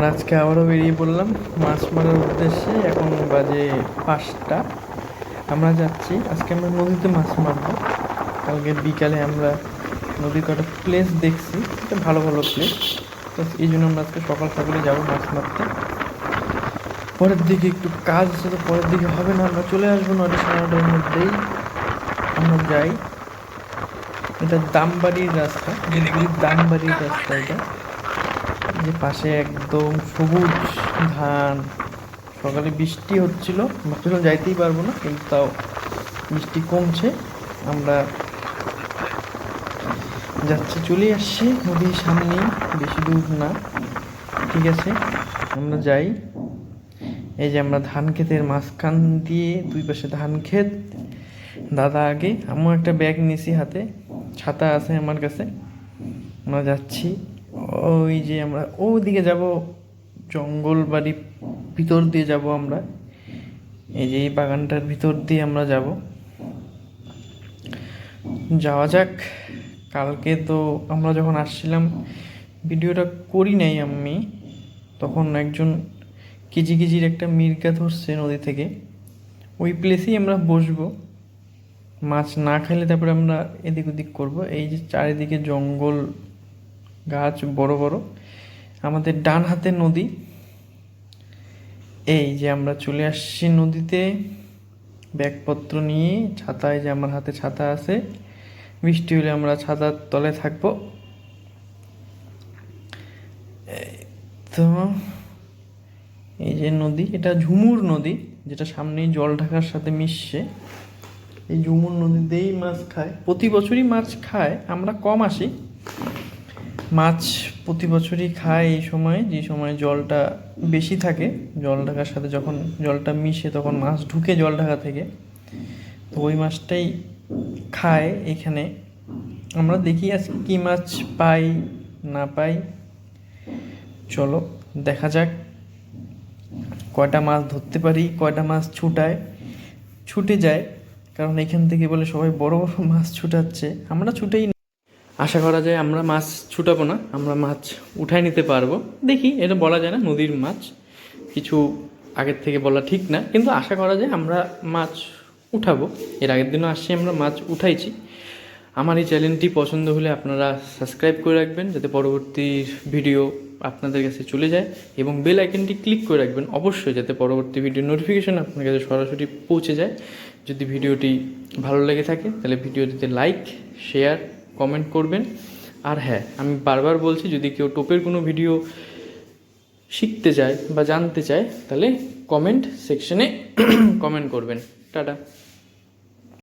আমরা আজকে আবারও বেরিয়ে পড়লাম মাছ মারার উদ্দেশ্যে। এখন বাজে পাঁচটা। আমরা যাচ্ছি। আজকে আমরা নদীতে মাছ মারবো। কালকে বিকালে আমরা নদীর কটা প্লেস দেখছি। এটা ভালো ভালো প্লেস তো এই জন্য আমরা আজকে সকাল সকালে যাব মাছ মারতে। পরের দিকে একটু কাজ আছে তো পরের দিকে হবে না। আমরা চলে আসব নটা সাড়ে নটার মধ্যেই। আমরা যাই। এটা দাম দামবাড়ির রাস্তা। শিলিগুড়ির দামবাড়ির রাস্তা এটা। যে পাশে একদম সবুজ ধান। সকালে বৃষ্টি হচ্ছিল। ভাবছিলাম যাইতেই পারব না, কিন্তু তাও বৃষ্টি কমছে। আমরা যাচ্ছি, চলে আসছি নদীর সামনেই বেশি দূর না, ঠিক আছে? আমরা যাই। এই যে আমরা ধান ক্ষেতের মাঝখান দিয়ে দুই পাশে ধান ক্ষেত। দাদা আগে আমার একটা ব্যাগ নিয়েছি হাতে। ছাতা আছে আমার কাছে। আমরা যাচ্ছি। ওই যে আমরা ওদিকে যাব জঙ্গল বাড়ি ভিতর দিয়ে যাব আমরা। এই যে এই বাগানটার ভিতর দিয়ে আমরা যাব। যাওয়া যাক, কালকে তো আমরা যখন আসছিলাম, ভিডিওটা করি নাই আমি, তখন একজন কেজি কেজির একটা মির্গা ধরছে নদী থেকে। ওই প্লেসেই আমরা বসবো। মাছ না খাইলে তারপরে আমরা এদিক ওদিক করব। এই যে চারিদিকে জঙ্গল গাছ বড় বড়। আমাদের ডান হাতে নদী, এই যে আমরা চলে আসছি নদীতে, ব্যাগপত্র নিয়ে ছাতায় যে আমার হাতে ছাতা আছে, বৃষ্টি হলে আমরা ছাতার তলে থাকব। তো এই যে নদী, এটা ঝুমুর নদী, যেটা সামনেই জল ঢাকার সাথে মিশছে। এই ঝুমুর নদীতেই মাছ খায়। প্রতি বছরই মাছ খায়, আমরা কম আসি। মাছ প্রতি বছরই খায় এই সময়, যে সময় জলটা বেশি থাকে। জল ঢাকার সাথে যখন জলটা মিশে তখন মাছ ঢুকে জল ঢাকা থেকে। তো ওই মাছটাই খায় এখানে। আমরা দেখি আজকে কী মাছ পাই, না পাই। চলো, দেখা যাক। কয়টা মাছ ধরতে পারি, কয়টা মাছ ছুটায়, ছুটে যায়। কারণ এখান থেকে বলে সবাই বড় বড় মাছ ছুটাচ্ছে। আমরা ছুটেই। আশা করা যায় আমরা মাছ ছুটাবো না, আমরা মাছ উঠাই নিতে পারব। দেখি, এটা বলা যায় না, নদীর মাছ। কিছু আগের থেকে বলা ঠিক না, কিন্তু আশা করা যায় আমরা মাছ উঠাবো। এর আগের দিনও আসছি, আমরা মাছ উঠাইছি। আমার এই চ্যানেলটি পছন্দ হলে আপনারা সাবস্ক্রাইব করে রাখবেন, যাতে পরবর্তী ভিডিও আপনাদের কাছে চলে যায়। এবং বেল আইকনটি ক্লিক করে রাখবেন, অবশ্যই, যাতে পরবর্তী ভিডিও নোটিফিকেশান আপনার কাছে সরাসরি পৌঁছে যায়। যদি ভিডিওটি ভালো লেগে থাকে, তাহলে ভিডিওটিতে লাইক, শেয়ার কমেন্ট করবেন। আর হ্যাঁ আমি বারবার বলছি, যদি কেউ টোপের কোনো ভিডিও শিখতে চায় বা জানতে চায়, তাহলে কমেন্ট সেকশনে কমেন্ট করবেন। টাটা।